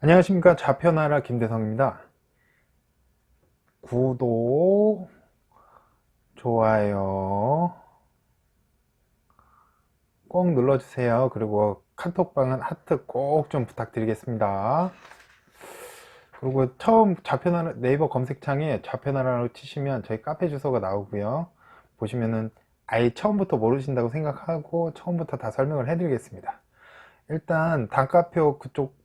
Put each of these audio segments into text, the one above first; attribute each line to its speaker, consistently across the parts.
Speaker 1: 안녕하십니까. 좌편나라 김대성입니다. 구독 좋아요 꼭 눌러주세요. 그리고 카톡방은 하트 꼭 좀 부탁드리겠습니다. 그리고 처음 좌편나라 네이버 검색창에 좌편나라로 치시면 저희 카페 주소가 나오고요. 보시면은 아예 처음부터 모르신다고 생각하고 처음부터 다 설명을 해드리겠습니다. 일단 단가표 그쪽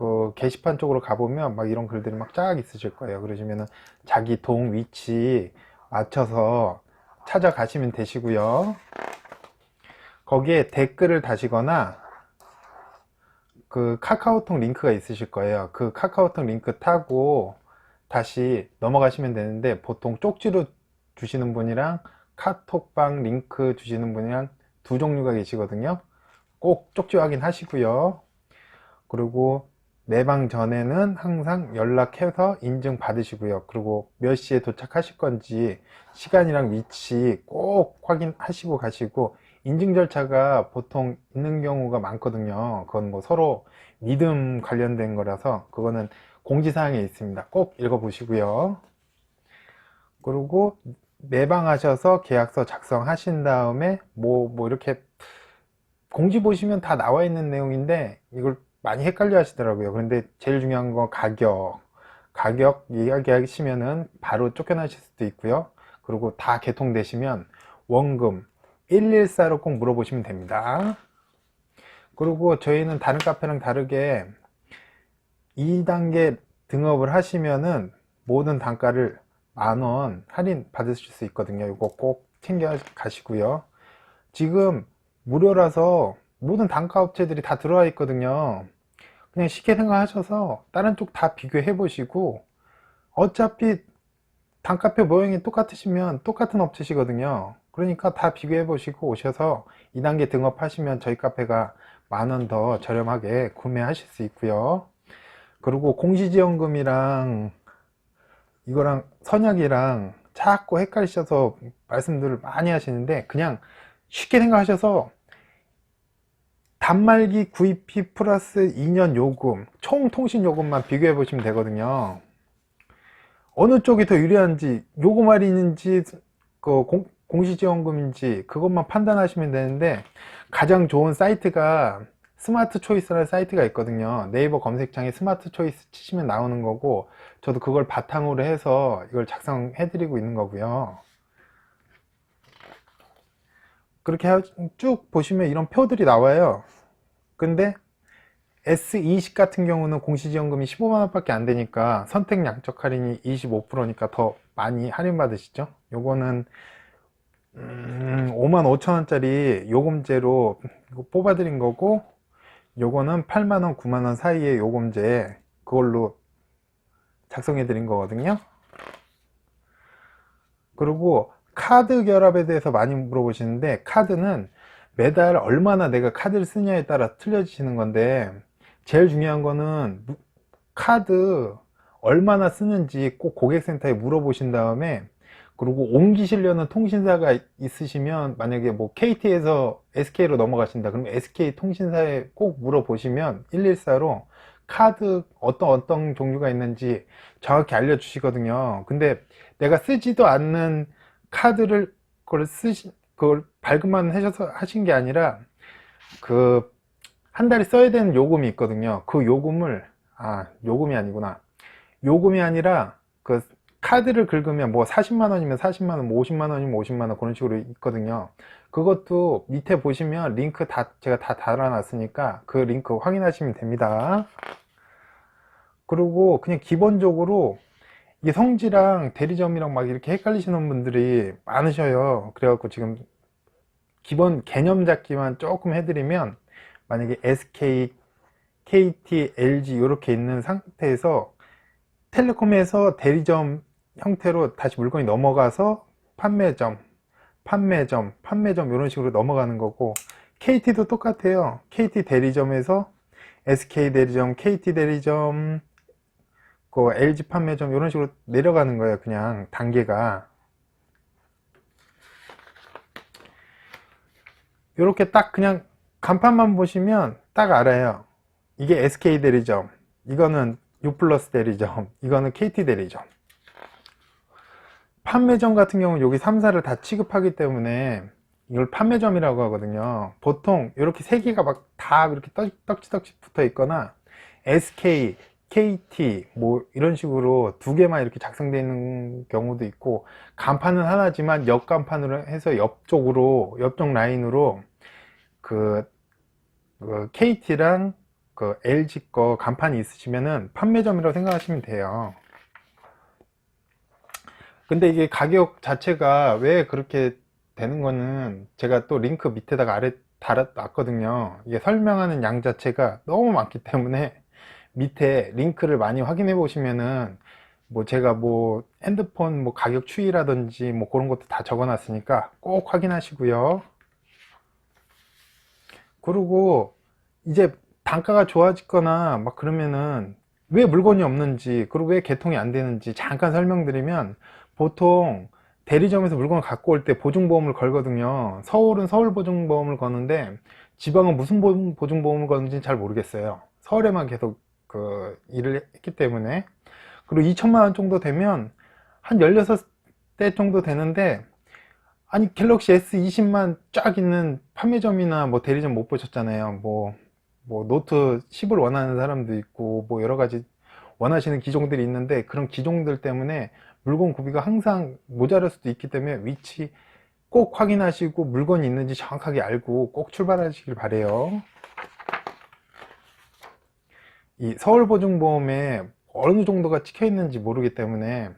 Speaker 1: 그 게시판 쪽으로 가보면 막 이런 글들이 막 쫙 있으실 거예요. 그러시면은 자기 동 위치 맞춰서 찾아가시면 되시고요. 거기에 댓글을 다시거나 그 카카오톡 링크가 있으실 거예요. 그 카카오톡 링크 타고 다시 넘어가시면 되는데 보통 쪽지로 주시는 분이랑 카톡방 링크 주시는 분이랑 두 종류가 계시거든요. 꼭 쪽지 확인하시고요. 그리고 내방 전에는 항상 연락해서 인증 받으시고요. 그리고 몇 시에 도착하실 건지 시간이랑 위치 꼭 확인하시고 가시고 인증 절차가 보통 있는 경우가 많거든요. 그건 뭐 서로 믿음 관련된 거라서 그거는 공지사항에 있습니다. 꼭 읽어보시고요. 그리고 내방하셔서 계약서 작성하신 다음에 뭐, 뭐 이렇게 공지 보시면 다 나와 있는 내용인데 이걸 많이 헷갈려 하시더라고요. 그런데 제일 중요한 건 가격. 가격 이야기하시면은 바로 쫓겨나실 수도 있고요. 그리고 다 개통되시면 원금 114로 꼭 물어보시면 됩니다. 그리고 저희는 다른 카페랑 다르게 2단계 등업을 하시면은 모든 단가를 만원 할인 받으실 수 있거든요. 이거 꼭 챙겨 가시고요. 지금 무료라서 모든 단가 업체들이 다 들어와 있거든요. 그냥 쉽게 생각하셔서 다른 쪽 다 비교해 보시고 어차피 단가표 모형이 똑같으시면 똑같은 업체시거든요. 그러니까 다 비교해 보시고 오셔서 2단계 등업하시면 저희 카페가 만 원 더 저렴하게 구매하실 수 있고요. 그리고 공시지원금이랑 이거랑 선약이랑 자꾸 헷갈리셔서 말씀들을 많이 하시는데 그냥 쉽게 생각하셔서 단말기 구입비 플러스 2년 요금, 총 통신 요금만 비교해 보시면 되거든요. 어느 쪽이 더 유리한지, 요금 할인인지, 그 공, 공시지원금인지, 그것만 판단하시면 되는데, 가장 좋은 사이트가 스마트 초이스라는 사이트가 있거든요. 네이버 검색창에 스마트 초이스 치시면 나오는 거고, 저도 그걸 바탕으로 해서 이걸 작성해 드리고 있는 거고요. 그렇게 쭉 보시면 이런 표들이 나와요. 근데 S20 같은 경우는 공시지원금이 15만원 밖에 안 되니까 선택 양적 할인이 25%니까 더 많이 할인 받으시죠 요거는 음, 5만 5천원짜리 요금제로 뽑아 드린 거고 요거는 8만원 9만원 사이의 요금제 그걸로 작성해 드린 거거든요 그리고 카드 결합에 대해서 많이 물어보시는데 카드는 매달 얼마나 내가 카드를 쓰냐에 따라 틀려지시는 건데 제일 중요한 거는 카드 얼마나 쓰는지 꼭 고객센터에 물어보신 다음에 그리고 옮기시려는 통신사가 있으시면 만약에 뭐 KT에서 SK로 넘어가신다. 그러면 SK 통신사에 꼭 물어보시면 114로 카드 어떤 어떤 종류가 있는지 정확히 알려주시거든요. 근데 내가 쓰지도 않는 카드를 그걸 쓰시 그걸 발급만 하셔서 하신 게 아니라 그 한 달에 써야 되는 요금이 있거든요. 그 요금을 아 요금이 아니구나. 요금이 아니라 그 카드를 긁으면 뭐 40만 원이면 40만 원 뭐 50만 원이면 50만 원 그런 식으로 있거든요. 그것도 밑에 보시면 링크 다 제가 다 달아놨으니까 그 링크 확인하시면 됩니다. 그리고 그냥 기본적으로 이게 성지랑 대리점이랑 막 이렇게 헷갈리시는 분들이 많으셔요. 그래갖고 지금 기본 개념 잡기만 조금 해드리면 만약에 SK, KT, LG 이렇게 있는 상태에서 텔레콤에서 대리점 형태로 다시 물건이 넘어가서 판매점, 판매점, 판매점 이런 식으로 넘어가는 거고 KT도 똑같아요. KT 대리점에서 SK 대리점, KT 대리점, 그 LG 판매점 이런 식으로 내려가는 거예요 그냥 단계가 이렇게 딱 그냥 간판만 보시면 딱 알아요 이게 SK 대리점 이거는 U 플러스 대리점, 이거는 KT 대리점. 판매점 같은 경우는 여기 3사를 다 취급하기 때문에 이걸 판매점이라고 하거든요. 보통 이렇게 세 개가 막 다 이렇게 떡, 떡지떡지 붙어 있거나 SK, KT 뭐 이런 식으로 두 개만 이렇게 작성되어 있는 경우도 있고 간판은 하나지만 옆 간판으로 해서 옆쪽으로 옆쪽 라인으로 그, 그 KT랑 그 LG 거 간판이 있으시면은 판매점이라고 생각하시면 돼요. 근데 이게 가격 자체가 왜 그렇게 되는 거는 제가 또 링크 밑에다가 아래 달아놨거든요. 이게 설명하는 양 자체가 너무 많기 때문에 밑에 링크를 많이 확인해 보시면은 뭐 제가 뭐 핸드폰 뭐 가격 추이라든지 뭐 그런 것도 다 적어 놨으니까 꼭 확인하시고요. 그리고 이제 단가가 좋아지거나 막 그러면은 왜 물건이 없는지 그리고 왜 개통이 안 되는지 잠깐 설명드리면 보통 대리점에서 물건을 갖고 올 때 보증보험을 걸거든요. 서울은 서울 보증보험을 거는데 지방은 무슨 보- 보증보험을 거는지 잘 모르겠어요. 서울에만 계속 그 일을 했기 때문에 그리고 2천만 원 정도 되면 한 16대 정도 되는데 아니 갤럭시 S20만 쫙 있는 판매점이나 뭐 대리점 못 보셨잖아요. 뭐, 뭐 노트 10을 원하는 사람도 있고 뭐 여러 가지 원하시는 기종들이 있는데 그런 기종들 때문에 물건 구비가 항상 모자랄 수도 있기 때문에 위치 꼭 확인하시고 물건이 있는지 정확하게 알고 꼭 출발하시길 바래요. 이 서울보증보험에 어느 정도가 찍혀 있는지 모르기 때문에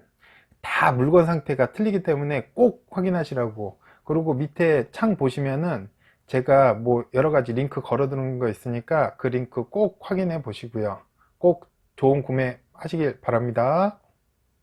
Speaker 1: 다 물건 상태가 틀리기 때문에 꼭 확인하시라고. 그리고 밑에 창 보시면은 제가 뭐 여러 가지 링크 걸어 두는 거 있으니까 그 링크 꼭 확인해 보시고요. 꼭 좋은 구매 하시길 바랍니다